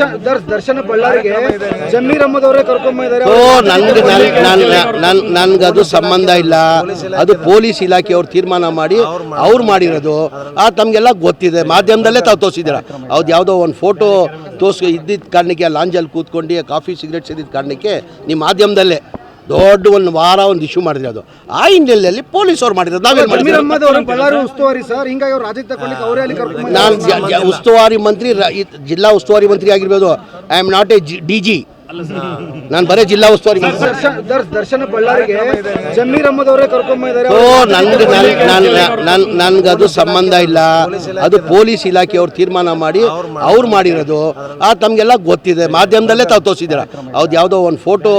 ದರ್ಶನ್ ದರ್ಶ್ ದರ್ಶನ ಬಳ್ಳಾರಿಗೆ ಜಮೀರ್ ಓ ನನ್ಗೆ ನನ್ ನನ್ ನನ್ಗದು ಸಂಬಂಧ ಇಲ್ಲ. ಅದು ಪೊಲೀಸ್ ಇಲಾಖೆಯವ್ರು ತೀರ್ಮಾನ ಮಾಡಿ ಅವ್ರು ಮಾಡಿರೋದು. ಆ ತಮಗೆಲ್ಲ ಗೊತ್ತಿದೆ. ಮಾಧ್ಯಮದಲ್ಲೇ ತಾವು ತೋರಿಸಿದ್ದೀರ? ಅವ್ದು ಯಾವುದೋ ಒಂದು ಫೋಟೋ ತೋರ್ಸ್ ಇದ್ದಿದ್ದ ಕಾರಣಕ್ಕೆ ಲಾಂಜಲ್ಲಿ ಕೂತ್ಕೊಂಡು ಕಾಫಿ ಸಿಗರೇಟ್ ಸೇರಿದ ಕಾರಣಕ್ಕೆ ನಿಮ್ಮ ಮಾಧ್ಯಮದಲ್ಲೇ. ದೊಡ್ಡ ಒಂದು ವಾರ ಒಂದು ಇಶ್ಯೂ ಮಾಡಿದ್ರೆ ಅದು. ಆ ಹಿನ್ನೆಲೆಯಲ್ಲಿ ಪೊಲೀಸ್ ಅವ್ರು ಮಾಡಿದ್ರು ನಾವೇನು ಉಸ್ತುವಾರಿ ಸರ್ ಹಿಂಗಾಗಿ ಅವ್ರು ರಾಜ್ಯಕ್ಕೆ ತಗೊಂಡಿಕ್ಕೆ ಅವರೇ ಅಲ್ಲಿ ಕರ್ಕೊಂಡ್ ನಾನು ಜ- ಜ- ಉಸ್ತುವಾರಿ ಮಂತ್ರಿ ರ- ಜಿಲ್ಲಾ ಉಸ್ತುವಾರಿ ಮಂತ್ರಿ ಆಗಿರ್ಬೋದು. I am not A D G ನಾನು ಬರೀ ಜಿಲ್ಲಾ ಉಸ್ತುವಾರಿ ದರ್ಶನ್ ಬಳ್ಳಾರಿಗೆ ಜಮೀರ್ ಅಹಮದ್ ಅವರೇ ಓ ನನ್ಗೆ ನನ್ ನನ್ ನನ್ಗದು ಸಂಬಂಧ ಇಲ್ಲ. ಅದು ಪೊಲೀಸ್ ಇಲಾಖೆಯವ್ರು ತೀರ್ಮಾನ ಮಾಡಿ ಅವ್ರು ಮಾಡಿರೋದು. ಆ ತಮಗೆಲ್ಲ ಗೊತ್ತಿದೆ. ಮಾಧ್ಯಮದಲ್ಲೇ ತಾವು ತೋರಿಸಿದ್ದೀರ? ಅವ್ದು ಯಾವುದೋ ಒಂದು ಫೋಟೋ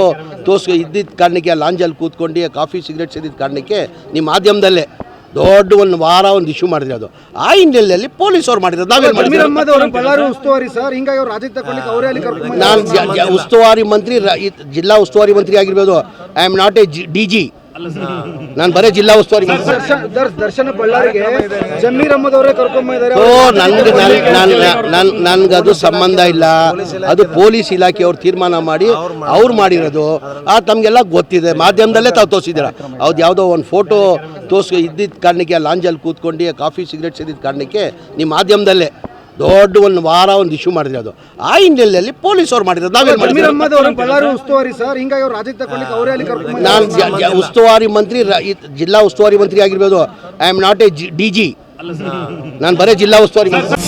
ತೋರಿಸ್ ಇದ್ದಿದ್ದ ಕಾರಣಕ್ಕೆ ಲಾಂಜಲ್ಲಿ ಕೂತ್ಕೊಂಡು ಕಾಫಿ ಸಿಗರೇಟ್ ಸೇದಿದ್ದ ಕಾರಣಕ್ಕೆ ನಿಮ್ಮ ಮಾಧ್ಯಮದಲ್ಲೇ. ದೊಡ್ಡ ಒಂದು ವಾರ ಒಂದು ಇಶ್ಯೂ ಮಾಡಿದ್ರೆ ಅದು. ಆ ಹಿನ್ನೆಲೆಯಲ್ಲಿ ಪೊಲೀಸ್ ಅವ್ರು ಮಾಡಿದ್ರು ನಾವೇನು ಉಸ್ತುವಾರಿ ಸರ್ ಹಿಂಗಾಗಿ ಅವ್ರು ನಾನು ಜ- ಜ- ಉಸ್ತುವಾರಿ ಮಂತ್ರಿ ರ- ಜಿಲ್ಲಾ ಉಸ್ತುವಾರಿ ಮಂತ್ರಿ ಆಗಿರ್ಬೋದು. I am not A D G. ನಾನು ಬರೀ ಜಿಲ್ಲಾ ಉಸ್ತುವಾರಿ ದರ್ಶನ್ ದರ್ಶ್ ದರ್ಶನ ಬಳ್ಳಾರಿಗೆ ಜಮೀರ್ ಅಹಮದ್ ಅವರೇ ಕರ್ಕೊಂಡ್ ಇದ್ದಾರೆ ಓ ನನ್ಗೆ ಅದು ಸಂಬಂಧ ಇಲ್ಲ. ಅದು ಪೊಲೀಸ್ ಇಲಾಖೆಯವ್ರು ತೀರ್ಮಾನ ಮಾಡಿ ಅವ್ರು ಮಾಡಿರೋದು. ಆ ತಮಗೆಲ್ಲ ಗೊತ್ತಿದೆ. ಮಾಧ್ಯಮದಲ್ಲೇ ತಾವು ತೋರಿಸಿದ್ದೀರ? ಅವ್ದು ಯಾವುದೋ ಒಂದು ಫೋಟೋ ತೋರಿಸ್ ಇದ್ದಿದ್ದ ಕಾರಣಕ್ಕೆ ಲಾಂಜಲ್ಲಿ ಕೂತ್ಕೊಂಡು ಕಾಫಿ ಸಿಗರೇಟ್ ಸೇದಿದ್ದ ಕಾರಣಕ್ಕೆ ನಿಮ್ಮ ಮಾಧ್ಯಮದಲ್ಲೇ. ದೊಡ್ಡ ಒಂದು ವಾರ ಒಂದು ಇಶ್ಯೂ ಮಾಡಿದ್ರೆ ಅದು. ಆ ಹಿನ್ನೆಲೆಯಲ್ಲಿ ಪೊಲೀಸ್ ಅವ್ರು ಮಾಡಿದ್ರು. ನಾವೇ ಜಮೀರ್ ಮಾಡಿದ್ವಿ ಬಳ್ಳಾರಿ ಉಸ್ತುವಾರಿ ಸರ್ ಹಿಂಗಾಗಿ ಅವ್ರು ರಾಜ್ಯಕ್ಕೆ ನಾನು ಉಸ್ತುವಾರಿ ಮಂತ್ರಿ ಜಿಲ್ಲಾ ಉಸ್ತುವಾರಿ ಮಂತ್ರಿ ಆಗಿರ್ಬೋದು. I am not A D G ನಾನು ಬರೇ ಜಿಲ್ಲಾ ಉಸ್ತುವಾರಿ ಮಂತ್ರಿ.